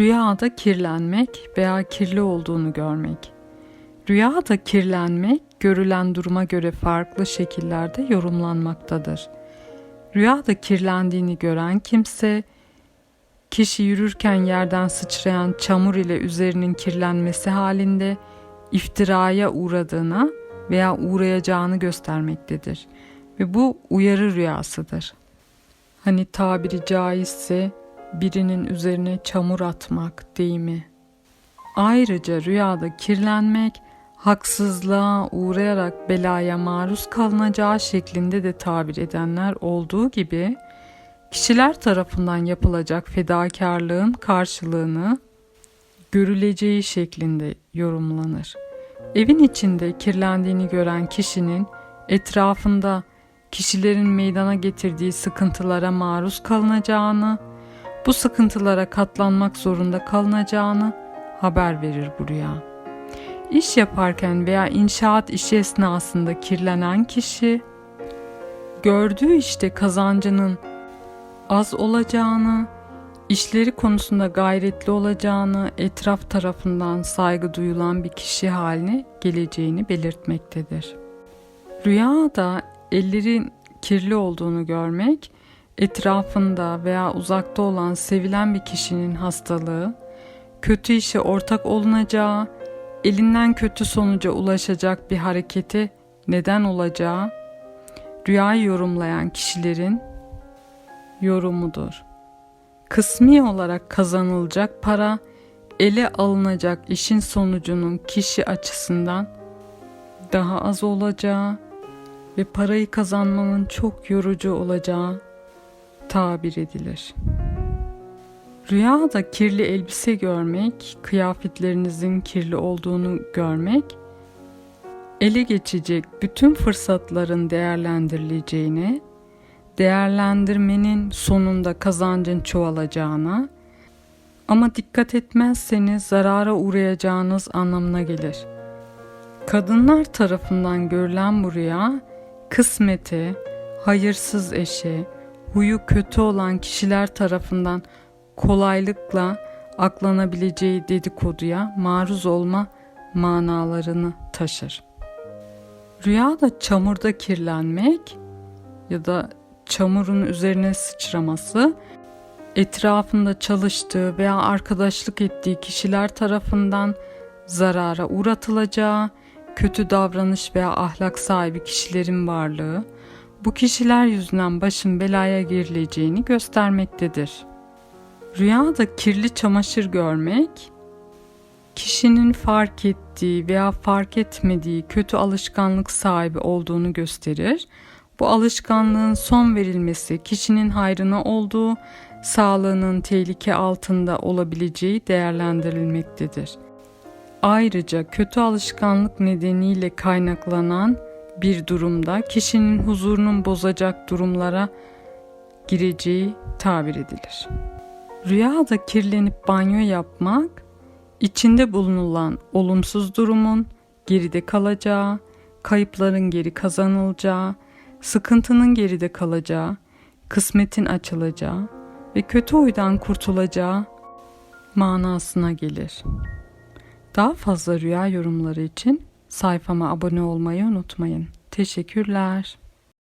Rüyada kirlenmek veya kirli olduğunu görmek. Rüyada kirlenmek görülen duruma göre farklı şekillerde yorumlanmaktadır. Rüyada kirlendiğini gören kimse kişi yürürken yerden sıçrayan çamur ile üzerinin kirlenmesi halinde iftiraya uğradığına veya uğrayacağını göstermektedir ve bu uyarı rüyasıdır. Hani tabiri caizse birinin üzerine çamur atmak deyimi. Ayrıca rüyada kirlenmek haksızlığa uğrayarak belaya maruz kalınacağı şeklinde de tabir edenler olduğu gibi kişiler tarafından yapılacak fedakarlığın karşılığını görüleceği şeklinde yorumlanır. Evin içinde kirlendiğini gören kişinin etrafında kişilerin meydana getirdiği sıkıntılara maruz kalınacağını, bu sıkıntılara katlanmak zorunda kalınacağını haber verir bu rüya. İş yaparken veya inşaat işi esnasında kirlenen kişi, gördüğü işte kazancının az olacağını, işleri konusunda gayretli olacağını, etraf tarafından saygı duyulan bir kişi haline geleceğini belirtmektedir. Rüyada ellerin kirli olduğunu görmek, etrafında veya uzakta olan sevilen bir kişinin hastalığı, kötü işe ortak olunacağı, elinden kötü sonuca ulaşacak bir hareketi neden olacağı, rüyayı yorumlayan kişilerin yorumudur. Kısmi olarak kazanılacak para, ele alınacak işin sonucunun kişi açısından daha az olacağı ve parayı kazanmanın çok yorucu olacağı tabir edilir. Rüyada kirli elbise görmek, kıyafetlerinizin kirli olduğunu görmek, ele geçecek bütün fırsatların değerlendirileceğini, değerlendirmenin sonunda kazancın çoğalacağına ama dikkat etmezseniz zarara uğrayacağınız anlamına gelir. Kadınlar tarafından görülen bu rüya, kısmeti, hayırsız eşi, huyu kötü olan kişiler tarafından kolaylıkla aklanabileceği dedikoduya maruz olma manalarını taşır. Rüyada çamurda kirlenmek ya da çamurun üzerine sıçraması etrafında çalıştığı veya arkadaşlık ettiği kişiler tarafından zarara uğratılacağı, kötü davranış veya ahlak sahibi kişilerin varlığı, bu kişiler yüzünden başın belaya girileceğini göstermektedir. Rüyada kirli çamaşır görmek, kişinin fark ettiği veya fark etmediği kötü alışkanlık sahibi olduğunu gösterir. Bu alışkanlığın son verilmesi kişinin hayrına olduğu, sağlığının tehlike altında olabileceği değerlendirilmektedir. Ayrıca kötü alışkanlık nedeniyle kaynaklanan bir durumda kişinin huzurunun bozacak durumlara gireceği tabir edilir. Rüyada kirlenip banyo yapmak, içinde bulunulan olumsuz durumun geride kalacağı, kayıpların geri kazanılacağı, sıkıntının geride kalacağı, kısmetin açılacağı ve kötü huydan kurtulacağı manasına gelir. Daha fazla rüya yorumları için sayfama abone olmayı unutmayın. Teşekkürler.